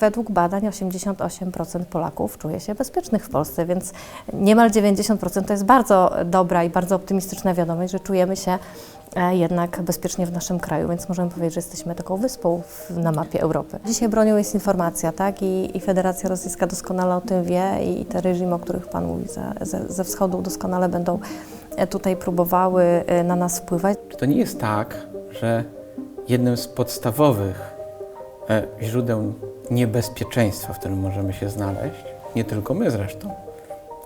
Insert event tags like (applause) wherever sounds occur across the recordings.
Według badań 88% Polaków czuje się bezpiecznych w Polsce, więc niemal 90% to jest bardzo dobra i bardzo optymistyczna wiadomość, że czujemy się e, jednak bezpiecznie w naszym kraju, więc możemy powiedzieć, że jesteśmy taką wyspą na mapie Europy. Dzisiaj bronią jest informacja, tak? I, i Federacja Rosyjska doskonale o tym wie i, i te reżimy, o których Pan mówi ze, ze, ze wschodu doskonale będą e, tutaj próbowały e, na nas wpływać. Czy to nie jest tak, że jednym z podstawowych źródeł niebezpieczeństwa, w którym możemy się znaleźć, nie tylko my zresztą,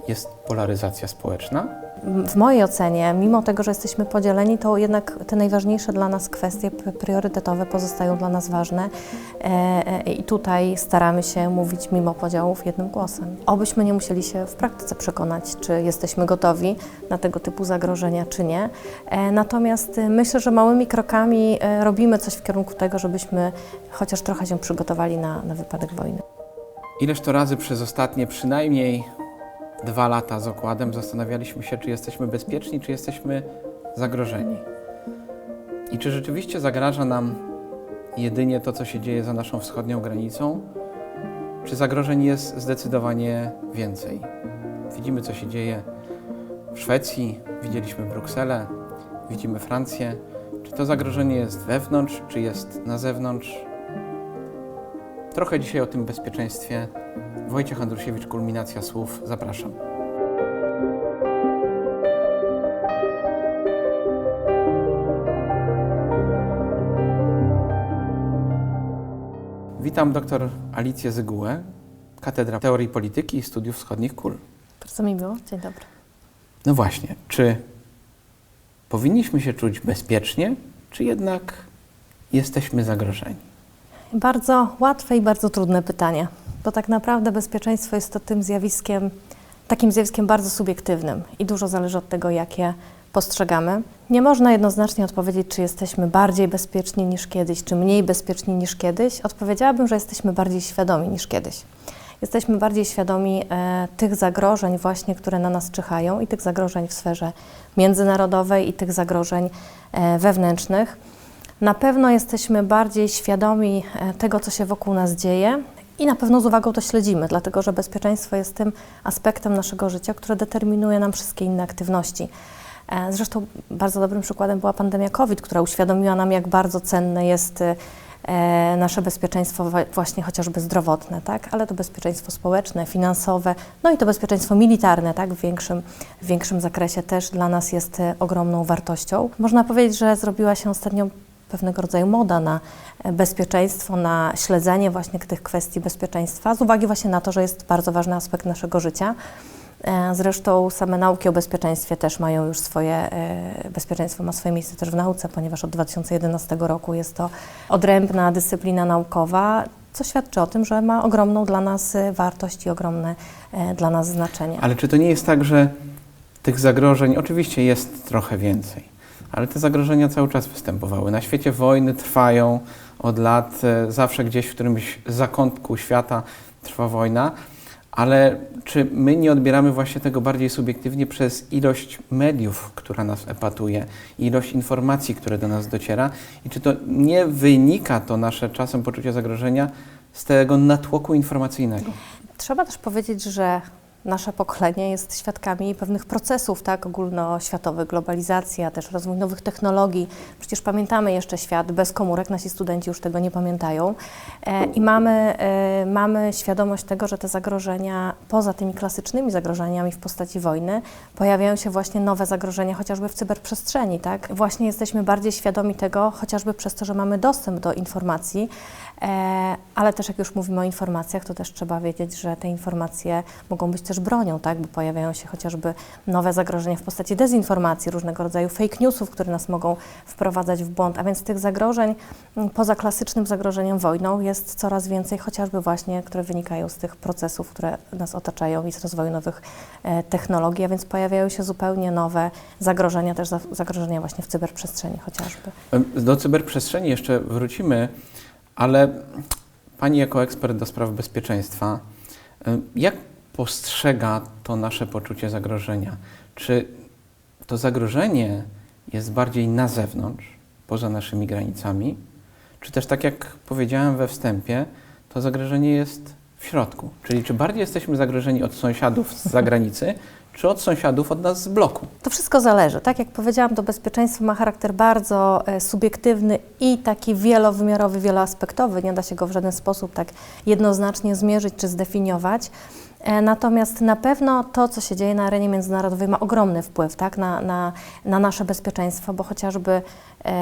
jest polaryzacja społeczna? W mojej ocenie, mimo tego, że jesteśmy podzieleni, to jednak te najważniejsze dla nas kwestie priorytetowe pozostają dla nas ważne e, e, i tutaj staramy się mówić mimo podziałów jednym głosem. Obyśmy nie musieli się w praktyce przekonać, czy jesteśmy gotowi na tego typu zagrożenia, czy nie. E, natomiast myślę, że małymi krokami robimy coś w kierunku tego, żebyśmy chociaż trochę się przygotowali na, na wypadek wojny. Ileż to razy przez ostatnie przynajmniej dwa lata z okładem zastanawialiśmy się, czy jesteśmy bezpieczni, czy jesteśmy zagrożeni. I czy rzeczywiście zagraża nam jedynie to, co się dzieje za naszą wschodnią granicą, czy zagrożeń jest zdecydowanie więcej? Widzimy, co się dzieje w Szwecji, widzieliśmy Brukselę, widzimy Francję. Czy to zagrożenie jest wewnątrz, czy jest na zewnątrz? Trochę dzisiaj o tym bezpieczeństwie. Wojciech Andrusiewicz, kulminacja słów. Zapraszam. Witam dr Alicję Zygułę, Katedra Teorii Polityki i Studiów Wschodnich KUL. Bardzo mi miło. Dzień dobry. No właśnie, czy powinniśmy się czuć bezpiecznie, czy jednak jesteśmy zagrożeni? Bardzo łatwe i bardzo trudne pytanie, bo tak naprawdę bezpieczeństwo jest to tym zjawiskiem, takim zjawiskiem bardzo subiektywnym i dużo zależy od tego, jakie postrzegamy. Nie można jednoznacznie odpowiedzieć, czy jesteśmy bardziej bezpieczni niż kiedyś, czy mniej bezpieczni niż kiedyś. Odpowiedziałabym, że jesteśmy bardziej świadomi niż kiedyś. Jesteśmy bardziej świadomi e, tych zagrożeń właśnie, które na nas czyhają i tych zagrożeń w sferze międzynarodowej i tych zagrożeń e, wewnętrznych. Na pewno jesteśmy bardziej świadomi e, tego, co się wokół nas dzieje i na pewno z uwagą to śledzimy, dlatego że bezpieczeństwo jest tym aspektem naszego życia, które determinuje nam wszystkie inne aktywności. E, Zresztą bardzo dobrym przykładem była pandemia COVID, która uświadomiła nam, jak bardzo cenne jest e, nasze bezpieczeństwo właśnie chociażby zdrowotne, tak? ale to bezpieczeństwo społeczne, finansowe, no i to bezpieczeństwo militarne tak? w, większym, w większym zakresie też dla nas jest ogromną wartością. Można powiedzieć, że zrobiła się ostatnio pewnego rodzaju moda na e, bezpieczeństwo, na śledzenie właśnie tych kwestii bezpieczeństwa, z uwagi właśnie na to, że jest bardzo ważny aspekt naszego życia. E, Zresztą same nauki o bezpieczeństwie też mają już swoje, e, bezpieczeństwo ma swoje miejsce też w nauce, ponieważ od 2011 roku jest to odrębna dyscyplina naukowa, co świadczy o tym, że ma ogromną dla nas wartość i ogromne dla nas znaczenie. Ale czy to nie jest tak, że tych zagrożeń oczywiście jest trochę więcej, ale te zagrożenia cały czas występowały. Na świecie wojny trwają od lat, e, zawsze gdzieś w którymś zakątku świata trwa wojna, ale czy my nie odbieramy właśnie tego bardziej subiektywnie przez ilość mediów, która nas epatuje, ilość informacji, które do nas dociera i czy to nie wynika to nasze czasem poczucie zagrożenia z tego natłoku informacyjnego? Trzeba też powiedzieć, że nasze pokolenie jest świadkami pewnych procesów tak, ogólnoświatowych, globalizacji, a też rozwój nowych technologii. Przecież pamiętamy jeszcze świat bez komórek, nasi studenci już tego nie pamiętają. E, I mamy, e, mamy świadomość tego, że te zagrożenia, poza tymi klasycznymi zagrożeniami w postaci wojny, pojawiają się właśnie nowe zagrożenia, chociażby w cyberprzestrzeni. Tak? Właśnie jesteśmy bardziej świadomi tego, chociażby przez to, że mamy dostęp do informacji, E, ale też jak już mówimy o informacjach, to też trzeba wiedzieć, że te informacje mogą być też bronią, tak? bo pojawiają się chociażby nowe zagrożenia w postaci dezinformacji, różnego rodzaju fake newsów, które nas mogą wprowadzać w błąd, a więc tych zagrożeń poza klasycznym zagrożeniem wojną jest coraz więcej, chociażby właśnie, które wynikają z tych procesów, które nas otaczają i z rozwoju nowych e, technologii, a więc pojawiają się zupełnie nowe zagrożenia, też za, zagrożenia właśnie w cyberprzestrzeni chociażby. Do cyberprzestrzeni jeszcze wrócimy, ale Pani jako ekspert do spraw bezpieczeństwa, jak postrzega to nasze poczucie zagrożenia? Czy to zagrożenie jest bardziej na zewnątrz, poza naszymi granicami, czy też tak jak powiedziałem we wstępie, to zagrożenie jest w środku. Czyli czy bardziej jesteśmy zagrożeni od sąsiadów z zagranicy, (laughs) czy od sąsiadów od nas z bloku? To wszystko zależy. Tak jak powiedziałam, to bezpieczeństwo ma charakter bardzo e, subiektywny i taki wielowymiarowy, wieloaspektowy. Nie da się go w żaden sposób tak jednoznacznie zmierzyć czy zdefiniować. E, Natomiast na pewno to, co się dzieje na arenie międzynarodowej, ma ogromny wpływ tak, na, na, na nasze bezpieczeństwo, bo chociażby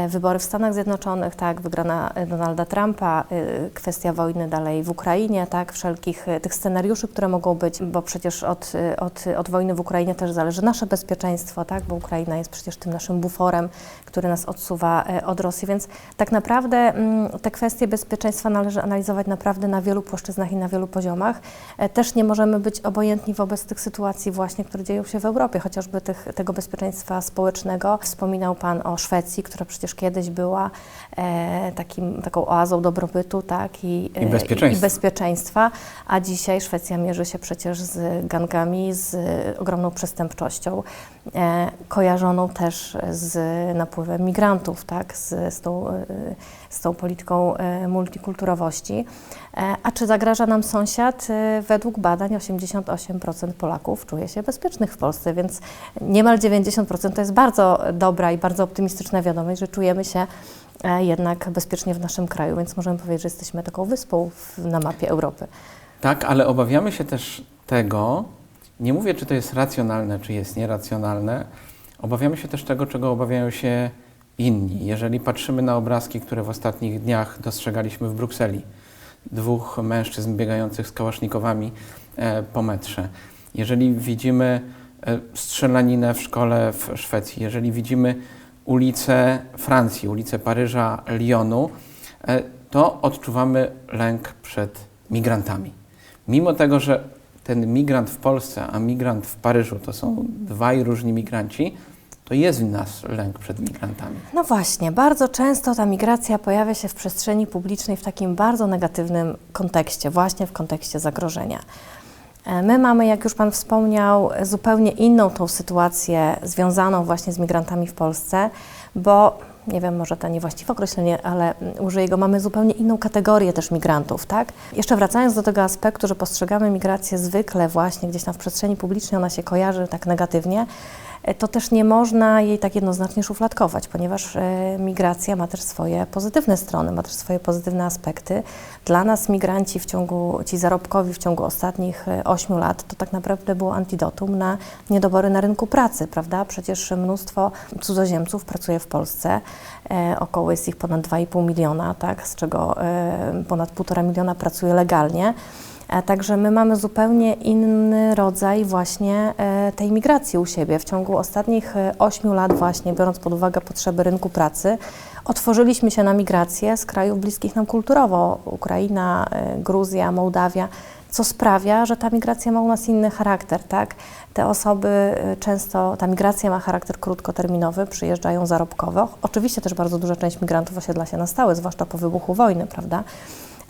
wybory w Stanach Zjednoczonych, tak, wygrana e, Donalda Trumpa, e, kwestia wojny dalej w Ukrainie, tak, wszelkich e, tych scenariuszy, które mogą być, bo przecież od, e, od, od wojny w Ukrainie też zależy nasze bezpieczeństwo, tak, bo Ukraina jest przecież tym naszym buforem, który nas odsuwa e, od Rosji, więc tak naprawdę mm, te kwestie bezpieczeństwa należy analizować naprawdę na wielu płaszczyznach i na wielu poziomach. E, Też nie możemy być obojętni wobec tych sytuacji właśnie, które dzieją się w Europie, chociażby tych, tego bezpieczeństwa społecznego. Wspominał Pan o Szwecji, która przecież kiedyś była takim, taką oazą dobrobytu tak, i, e, I bezpieczeństwa. i bezpieczeństwa, a dzisiaj Szwecja mierzy się przecież z gangami, z ogromną przestępczością, e, kojarzoną też z napływem migrantów, tak, z, z, tą, e, z tą polityką e, multikulturowości. E, A czy zagraża nam sąsiad? E, Według badań 88% Polaków czuje się bezpiecznych w Polsce, więc niemal 90% to jest bardzo dobra i bardzo optymistyczna wiadomość, że czujemy się e, jednak bezpiecznie w naszym kraju, więc możemy powiedzieć, że jesteśmy taką wyspą w, na mapie Europy. Tak, ale obawiamy się też tego, nie mówię, czy to jest racjonalne, czy jest nieracjonalne, obawiamy się też tego, czego obawiają się inni. Jeżeli patrzymy na obrazki, które w ostatnich dniach dostrzegaliśmy w Brukseli, dwóch mężczyzn biegających z kałasznikowami e, po metrze, jeżeli widzimy e, strzelaninę w szkole w Szwecji, jeżeli widzimy ulice Francji, ulice Paryża, Lyonu, e, to odczuwamy lęk przed migrantami. Mimo tego, że ten migrant w Polsce, a migrant w Paryżu to są dwaj różni migranci, to jest w nas lęk przed migrantami. No właśnie, bardzo często ta migracja pojawia się w przestrzeni publicznej w takim bardzo negatywnym kontekście, właśnie w kontekście zagrożenia. E, My mamy, jak już Pan wspomniał, zupełnie inną tą sytuację związaną właśnie z migrantami w Polsce, bo nie wiem, może to niewłaściwe określenie, ale mm, użyję go, mamy zupełnie inną kategorię też migrantów, tak? Jeszcze wracając do tego aspektu, że postrzegamy migrację zwykle właśnie gdzieś tam w przestrzeni publicznej, ona się kojarzy tak negatywnie, to też nie można jej tak jednoznacznie szufladkować, ponieważ e, migracja ma też swoje pozytywne strony, ma też swoje pozytywne aspekty. Dla nas migranci w ciągu, ci zarobkowi w ciągu ostatnich e, ośmiu lat to tak naprawdę było antidotum na niedobory na rynku pracy, prawda? Przecież mnóstwo cudzoziemców pracuje w Polsce, e, około jest ich ponad 2,5 miliona, tak? z czego e, ponad 1,5 miliona pracuje legalnie. E, Także my mamy zupełnie inny rodzaj właśnie e, tej migracji u siebie. W ciągu ostatnich e, ośmiu lat właśnie, biorąc pod uwagę potrzeby rynku pracy, otworzyliśmy się na migrację z krajów bliskich nam kulturowo, Ukraina, e, Gruzja, Mołdawia, co sprawia, że ta migracja ma u nas inny charakter, tak? Te osoby e, często, ta migracja ma charakter krótkoterminowy, przyjeżdżają zarobkowo. Oczywiście też bardzo duża część migrantów osiedla się na stałe, zwłaszcza po wybuchu wojny, prawda?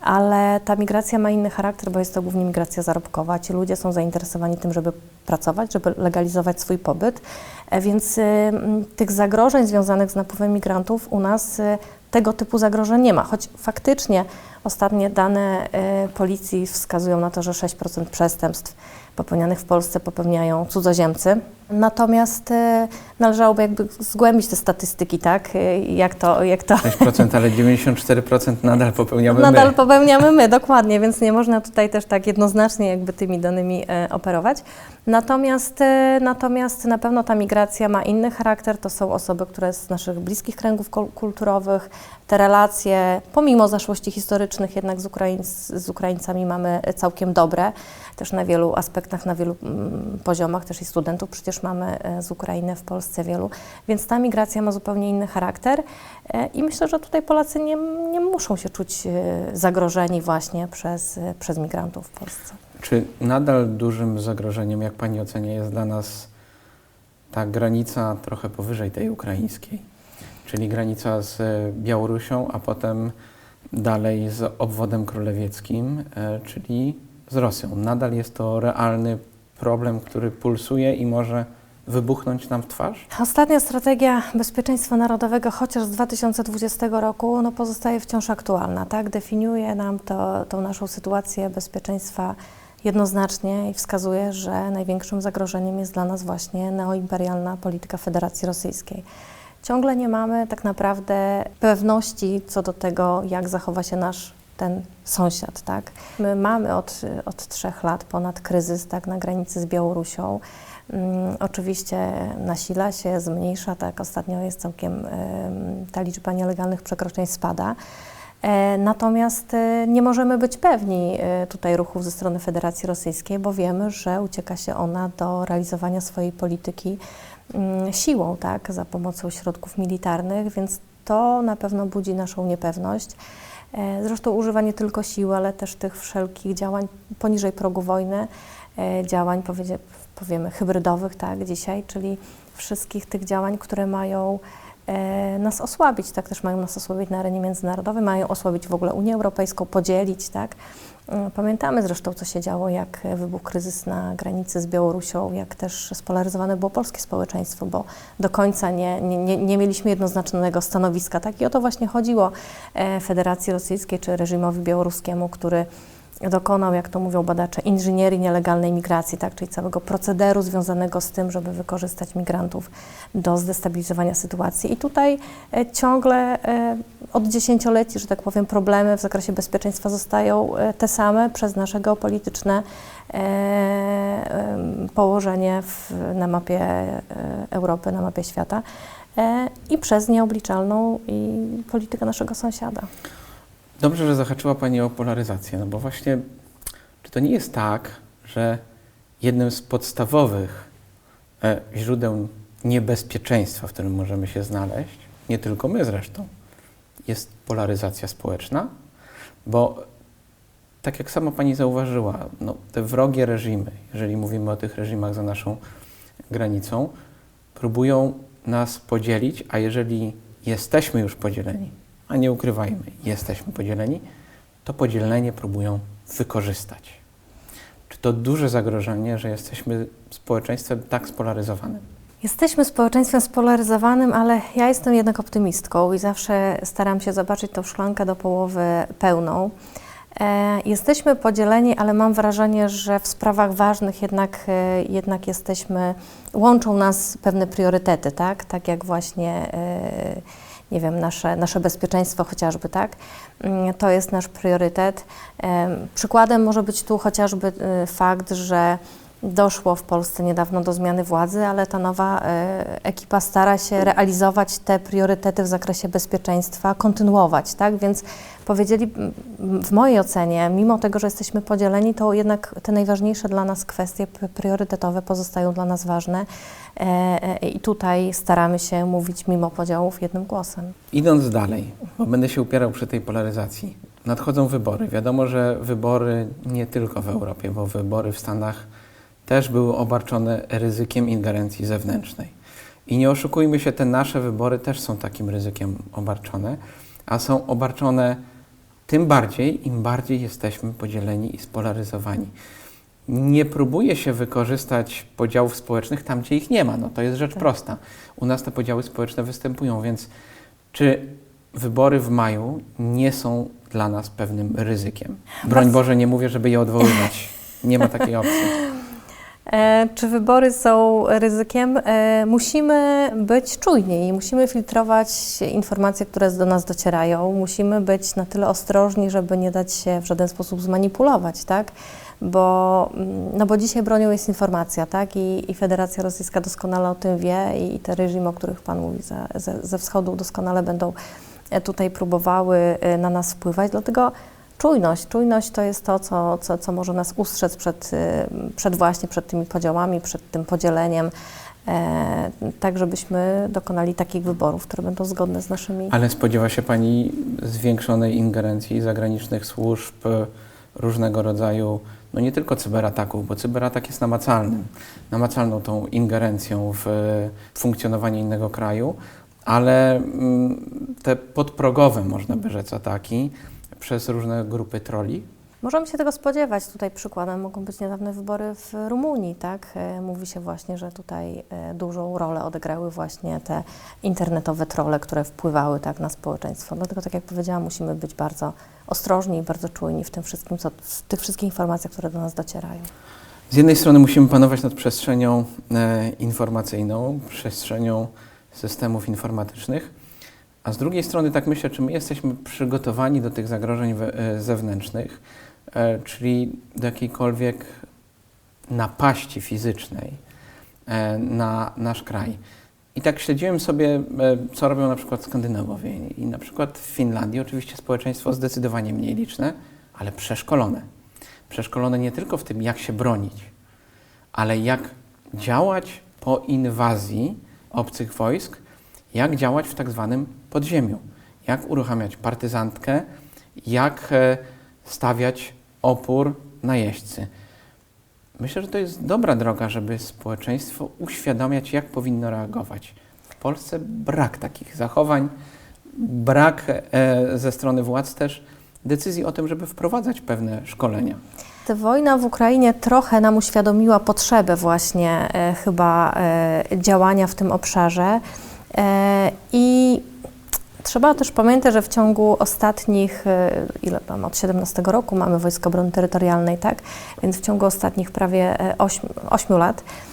Ale ta migracja ma inny charakter, bo jest to głównie migracja zarobkowa. Ci ludzie są zainteresowani tym, żeby pracować, żeby legalizować swój pobyt, E, więc y, tych zagrożeń związanych z napływem migrantów u nas y, tego typu zagrożeń nie ma, choć faktycznie ostatnie dane y, policji wskazują na to, że 6% przestępstw popełnianych w Polsce popełniają cudzoziemcy. Natomiast y, należałoby jakby zgłębić te statystyki, tak? Y, Jak to, jak to 6%, ale 94% nadal popełniamy Nadal my. popełniamy my, dokładnie, więc nie można tutaj też tak jednoznacznie jakby tymi danymi e, operować. Natomiast, e, natomiast na pewno ta migracja ma inny charakter. To są osoby, które z naszych bliskich kręgów kul- kulturowych, te relacje, pomimo zaszłości historycznych, jednak z, Ukraiń, z Ukraińcami mamy całkiem dobre. Też na wielu aspektach, na wielu mm, poziomach, też i studentów przecież mamy e, z Ukrainy w Polsce wielu, więc ta migracja ma zupełnie inny charakter e, i myślę, że tutaj Polacy nie, nie muszą się czuć e, zagrożeni właśnie przez, przez migrantów w Polsce. Czy nadal dużym zagrożeniem, jak Pani ocenia, jest dla nas ta granica trochę powyżej tej ukraińskiej? Czyli granica z Białorusią, a potem dalej z obwodem królewieckim, czyli z Rosją. Nadal jest to realny problem, który pulsuje i może wybuchnąć nam w twarz? Ostatnia strategia bezpieczeństwa narodowego, chociaż z 2020 roku, no pozostaje wciąż aktualna. Tak? Definiuje nam to, tą naszą sytuację bezpieczeństwa jednoznacznie i wskazuje, że największym zagrożeniem jest dla nas właśnie neoimperialna polityka Federacji Rosyjskiej. Ciągle nie mamy tak naprawdę pewności co do tego, jak zachowa się nasz ten sąsiad. Tak? My mamy od, od trzech lat ponad kryzys tak, na granicy z Białorusią. Mm, Oczywiście nasila się, zmniejsza, tak ostatnio jest całkiem em, ta liczba nielegalnych przekroczeń spada. E, Natomiast e, nie możemy być pewni e, tutaj ruchów ze strony Federacji Rosyjskiej, bo wiemy, że ucieka się ona do realizowania swojej polityki mm, siłą, tak, za pomocą środków militarnych, więc to na pewno budzi naszą niepewność. E, Zresztą używa nie tylko siły, ale też tych wszelkich działań poniżej progu wojny, e, działań powiedzie, powiemy hybrydowych, tak, dzisiaj, czyli wszystkich tych działań, które mają e, nas osłabić, tak, też mają nas osłabić na arenie międzynarodowej, mają osłabić w ogóle Unię Europejską, podzielić, tak. Mm, Pamiętamy zresztą, co się działo, jak wybuchł kryzys na granicy z Białorusią, jak też spolaryzowane było polskie społeczeństwo, bo do końca nie, nie, nie, nie mieliśmy jednoznacznego stanowiska. Tak? I o to właśnie chodziło e, Federacji Rosyjskiej czy reżimowi białoruskiemu, który dokonał, jak to mówią badacze, inżynierii nielegalnej migracji, tak? czyli całego procederu związanego z tym, żeby wykorzystać migrantów do zdestabilizowania sytuacji. I tutaj e, ciągle e, od dziesięcioleci, że tak powiem, problemy w zakresie bezpieczeństwa zostają e, te same przez nasze geopolityczne położenie w, na mapie Europy, na mapie świata i przez nieobliczalną i politykę naszego sąsiada. Dobrze, że zahaczyła Pani o polaryzację, no bo właśnie, czy to nie jest tak, że jednym z podstawowych e, źródeł niebezpieczeństwa, w którym możemy się znaleźć, nie tylko my zresztą, jest polaryzacja społeczna, bo tak jak sama Pani zauważyła, no, te wrogie reżimy, jeżeli mówimy o tych reżimach za naszą granicą, próbują nas podzielić, a jeżeli jesteśmy już podzieleni, a nie ukrywajmy, jesteśmy podzieleni, to podzielenie próbują wykorzystać. Czy to duże zagrożenie, że jesteśmy społeczeństwem tak spolaryzowanym? Jesteśmy społeczeństwem spolaryzowanym, ale ja jestem jednak optymistką i zawsze staram się zobaczyć tą szklankę do połowy pełną. E, jesteśmy podzieleni, ale mam wrażenie, że w sprawach ważnych jednak, e, jednak jesteśmy, łączą nas pewne priorytety, tak? Tak jak właśnie, e, nie wiem, nasze, nasze bezpieczeństwo chociażby, tak? Mm, To jest nasz priorytet. Przykładem może być tu chociażby e, fakt, że Doszło w Polsce niedawno do zmiany władzy, ale ta nowa e, ekipa stara się realizować te priorytety w zakresie bezpieczeństwa, kontynuować, tak? Więc powiedzieli, w mojej ocenie, mimo tego, że jesteśmy podzieleni, to jednak te najważniejsze dla nas kwestie priorytetowe pozostają dla nas ważne e, e, i tutaj staramy się mówić mimo podziałów jednym głosem. Idąc dalej, bo będę się upierał przy tej polaryzacji. Nadchodzą wybory. Wiadomo, że wybory nie tylko w Europie, bo wybory w Stanach też były obarczone ryzykiem ingerencji zewnętrznej. I nie oszukujmy się, te nasze wybory też są takim ryzykiem obarczone, a są obarczone tym bardziej, im bardziej jesteśmy podzieleni i spolaryzowani. Nie próbuje się wykorzystać podziałów społecznych tam, gdzie ich nie ma. No to jest rzecz Tak. prosta. U nas te podziały społeczne występują, więc czy wybory w maju nie są dla nas pewnym ryzykiem? Broń Boże, nie mówię, żeby je odwoływać. Nie ma takiej opcji. (laughs) Czy wybory są ryzykiem? E, Musimy być czujni i musimy filtrować informacje, które do nas docierają. Musimy być na tyle ostrożni, żeby nie dać się w żaden sposób zmanipulować, tak? Bo, mm, no bo dzisiaj bronią jest informacja, tak? I, I Federacja Rosyjska doskonale o tym wie i te reżimy, o których Pan mówi ze, ze, ze wschodu doskonale będą e, tutaj próbowały e, na nas wpływać. Dlatego Czujność. Czujność to jest to, co, co, co może nas ustrzec przed, y, przed właśnie przed tymi podziałami, przed tym podzieleniem, e, tak żebyśmy dokonali takich wyborów, które będą zgodne z naszymi. Ale spodziewa się Pani zwiększonej ingerencji zagranicznych służb e, różnego rodzaju, no nie tylko cyberataków, bo cyberatak jest namacalnym, namacalną tą ingerencją w e, funkcjonowanie innego kraju, ale mm, te podprogowe, można by rzec, ataki przez różne grupy troli, Możemy się tego spodziewać. Tutaj przykładem mogą być niedawne wybory w Rumunii, tak? E, Mówi się właśnie, że tutaj e, dużą rolę odegrały właśnie te internetowe trolle, które wpływały tak na społeczeństwo. Dlatego, tak jak powiedziałam, musimy być bardzo ostrożni i bardzo czujni w tym wszystkim, co, w tych wszystkich informacjach, które do nas docierają. Z jednej strony musimy panować nad przestrzenią e, informacyjną, przestrzenią systemów informatycznych, a z drugiej strony tak myślę, czy my jesteśmy przygotowani do tych zagrożeń e, zewnętrznych, e, czyli do jakiejkolwiek napaści fizycznej e, na nasz kraj. I tak śledziłem sobie, co robią na przykład Skandynawowie. I na przykład w Finlandii oczywiście społeczeństwo zdecydowanie mniej liczne, ale przeszkolone. Przeszkolone nie tylko w tym, jak się bronić, ale jak działać po inwazji obcych wojsk, jak działać w tak zwanym podziemiu, jak uruchamiać partyzantkę, jak e, stawiać opór najeźdźcy. Myślę, że to jest dobra droga, żeby społeczeństwo uświadamiać, jak powinno reagować. W Polsce brak takich zachowań, brak e, ze strony władz też decyzji o tym, żeby wprowadzać pewne szkolenia. Ta wojna w Ukrainie trochę nam uświadomiła potrzebę właśnie e, chyba e, działania w tym obszarze. E, I trzeba też pamiętać, że w ciągu ostatnich, e, ile tam, od 17 roku mamy Wojsko Obrony Terytorialnej, tak? Więc w ciągu ostatnich prawie 8, 8 lat e,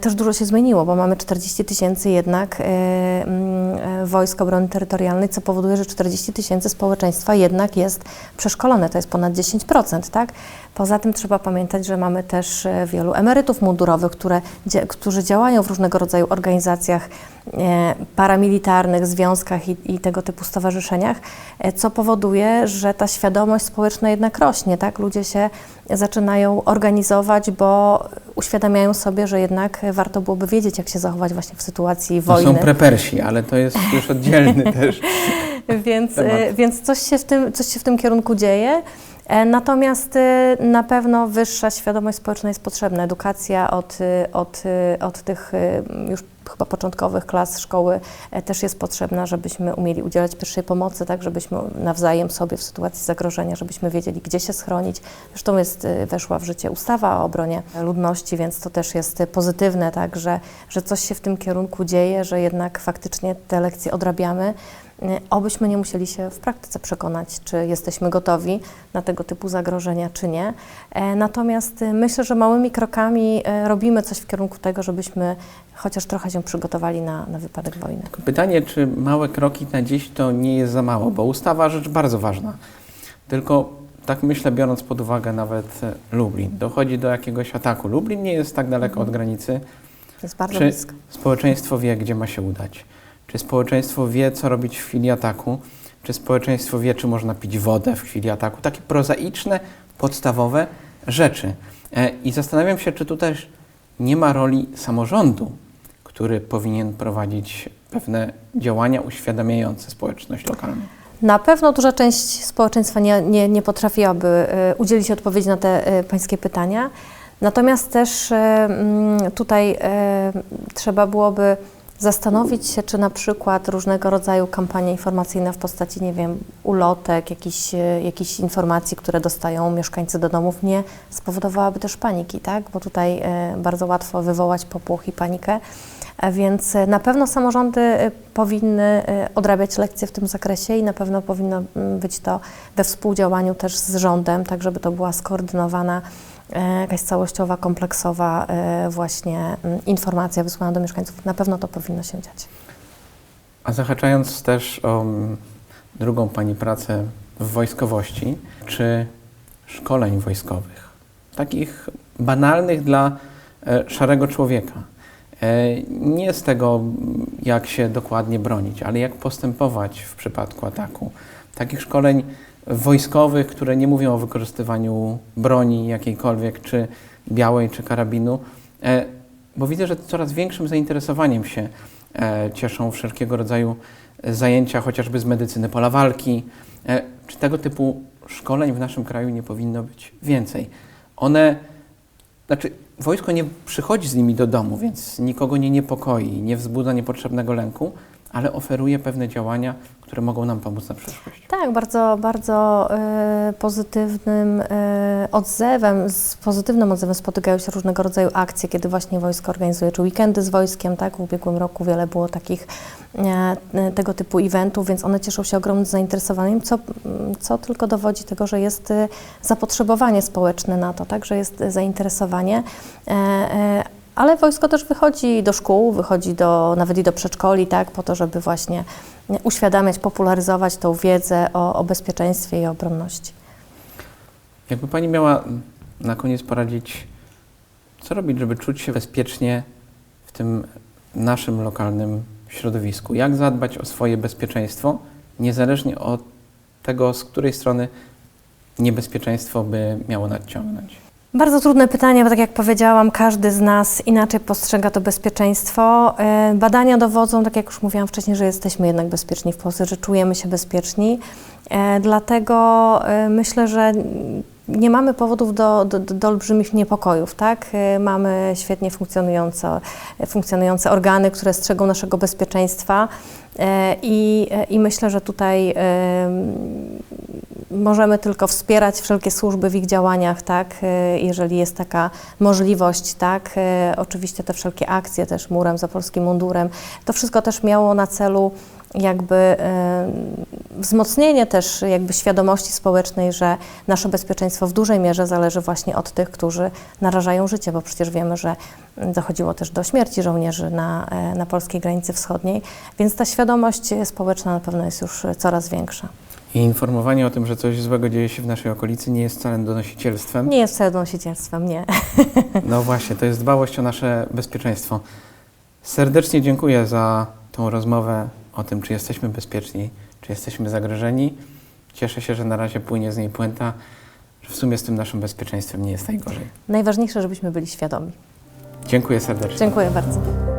też dużo się zmieniło, bo mamy 40 tysięcy jednak e, mm, e, Wojsk Obrony Terytorialnej, co powoduje, że 40 tysięcy społeczeństwa jednak jest przeszkolone, to jest ponad 10%, tak? Poza tym trzeba pamiętać, że mamy też e, wielu emerytów mundurowych, które, którzy działają w różnego rodzaju organizacjach e, paramilitarnych, związkach i, i tego typu stowarzyszeniach, e, co powoduje, że ta świadomość społeczna jednak rośnie, tak? Ludzie się zaczynają organizować, bo uświadamiają sobie, że jednak warto byłoby wiedzieć, jak się zachować właśnie w sytuacji To wojny. są prepersi, ale to jest już oddzielny (laughs) też. Więc, temat. e, więc coś, się w tym, coś się w tym kierunku dzieje. E, Natomiast e, na pewno wyższa świadomość społeczna jest potrzebna. Edukacja od, od, od tych już chyba początkowych klas szkoły e, też jest potrzebna, żebyśmy umieli udzielać pierwszej pomocy, tak, żebyśmy nawzajem sobie w sytuacji zagrożenia, żebyśmy wiedzieli, gdzie się schronić. Zresztą jest, e, weszła w życie ustawa o obronie ludności, więc to też jest e, pozytywne, tak, że, że coś się w tym kierunku dzieje, że jednak faktycznie te lekcje odrabiamy. Y, Obyśmy nie musieli się w praktyce przekonać, czy jesteśmy gotowi na tego typu zagrożenia, czy nie. E, Natomiast y, myślę, że małymi krokami e, robimy coś w kierunku tego, żebyśmy chociaż trochę się przygotowali na, na wypadek wojny. Tylko pytanie, czy małe kroki na dziś to nie jest za mało, bo ustawa rzecz bardzo ważna. Tylko tak myślę, biorąc pod uwagę nawet Lublin, dochodzi do jakiegoś ataku. Lublin nie jest tak daleko od granicy. Jest bardzo Czy blisko. społeczeństwo wie, gdzie ma się udać? Czy społeczeństwo wie, co robić w chwili ataku? Czy społeczeństwo wie, czy można pić wodę w chwili ataku? Takie prozaiczne, podstawowe rzeczy. E, I zastanawiam się, czy tu też nie ma roli samorządu, który powinien prowadzić pewne działania uświadamiające społeczność lokalną. Na pewno duża część społeczeństwa nie, nie, nie potrafiłaby e, udzielić odpowiedzi na te e, pańskie pytania. Natomiast też mm, tutaj trzeba byłoby zastanowić się, czy na przykład różnego rodzaju kampanie informacyjne w postaci, nie wiem, ulotek, jakichś, e, jakichś informacji, które dostają mieszkańcy do domów, nie spowodowałaby też paniki, tak? Bo tutaj e, bardzo łatwo wywołać popłoch i panikę. A Więc e, na pewno samorządy e, powinny e, odrabiać lekcje w tym zakresie i na pewno powinno mm, być to we współdziałaniu też z rządem, tak żeby to była skoordynowana e, jakaś całościowa, kompleksowa e, właśnie mm, informacja wysłana do mieszkańców. Na pewno to powinno się dziać. A zahaczając też o mm, drugą Pani pracę w wojskowości, czy szkoleń wojskowych, takich banalnych dla e, szarego człowieka. E, nie z tego, jak się dokładnie bronić, ale jak postępować w przypadku ataku. Takich szkoleń wojskowych, które nie mówią o wykorzystywaniu broni jakiejkolwiek, czy białej, czy karabinu, e, bo widzę, że coraz większym zainteresowaniem się e, cieszą wszelkiego rodzaju zajęcia, chociażby z medycyny pola walki. E, czy tego typu szkoleń w naszym kraju nie powinno być więcej? One, znaczy, wojsko nie przychodzi z nimi do domu, więc nikogo nie niepokoi, nie wzbudza niepotrzebnego lęku, ale oferuje pewne działania, które mogą nam pomóc na przyszłość. Tak, bardzo, bardzo e, pozytywnym e, odzewem, z pozytywnym odzewem spotykają się różnego rodzaju akcje, kiedy właśnie wojsko organizuje, czy weekendy z wojskiem, tak? W ubiegłym roku wiele było takich e, e, tego typu eventów, więc one cieszą się ogromnym zainteresowaniem, co, co tylko dowodzi tego, że jest e, zapotrzebowanie społeczne na to, tak? Że jest e, zainteresowanie. E, ale wojsko też wychodzi do szkół, wychodzi do, nawet i do przedszkoli, tak, po to, żeby właśnie uświadamiać, popularyzować tą wiedzę o, o bezpieczeństwie i obronności. Jakby Pani miała na koniec poradzić, co robić, żeby czuć się bezpiecznie w tym naszym lokalnym środowisku? Jak zadbać o swoje bezpieczeństwo, niezależnie od tego, z której strony niebezpieczeństwo by miało nadciągnąć? Bardzo trudne pytanie, bo tak jak powiedziałam, każdy z nas inaczej postrzega to bezpieczeństwo. E, Badania dowodzą, tak jak już mówiłam wcześniej, że jesteśmy jednak bezpieczni w Polsce, że czujemy się bezpieczni. E, Dlatego e, myślę, że nie mamy powodów do, do, do olbrzymich niepokojów, tak? Mamy świetnie funkcjonujące, funkcjonujące organy, które strzegą naszego bezpieczeństwa i, i myślę, że tutaj możemy tylko wspierać wszelkie służby w ich działaniach, tak, e, jeżeli jest taka możliwość, tak, E, oczywiście te wszelkie akcje też murem za polskim mundurem, to wszystko też miało na celu jakby e, wzmocnienie też jakby świadomości społecznej, że nasze bezpieczeństwo w dużej mierze zależy właśnie od tych, którzy narażają życie, bo przecież wiemy, że dochodziło też do śmierci żołnierzy na, na polskiej granicy wschodniej, więc ta świadomość społeczna na pewno jest już coraz większa. I informowanie o tym, że coś złego dzieje się w naszej okolicy, nie jest wcale donosicielstwem. Nie jest wcale donosicielstwem, nie. (laughs) No właśnie, to jest dbałość o nasze bezpieczeństwo. Serdecznie dziękuję za tą rozmowę o tym, czy jesteśmy bezpieczni, czy jesteśmy zagrożeni. Cieszę się, że na razie płynie z niej puenta, że w sumie z tym naszym bezpieczeństwem nie jest najgorzej. Najważniejsze, żebyśmy byli świadomi. Dziękuję serdecznie. Dziękuję bardzo.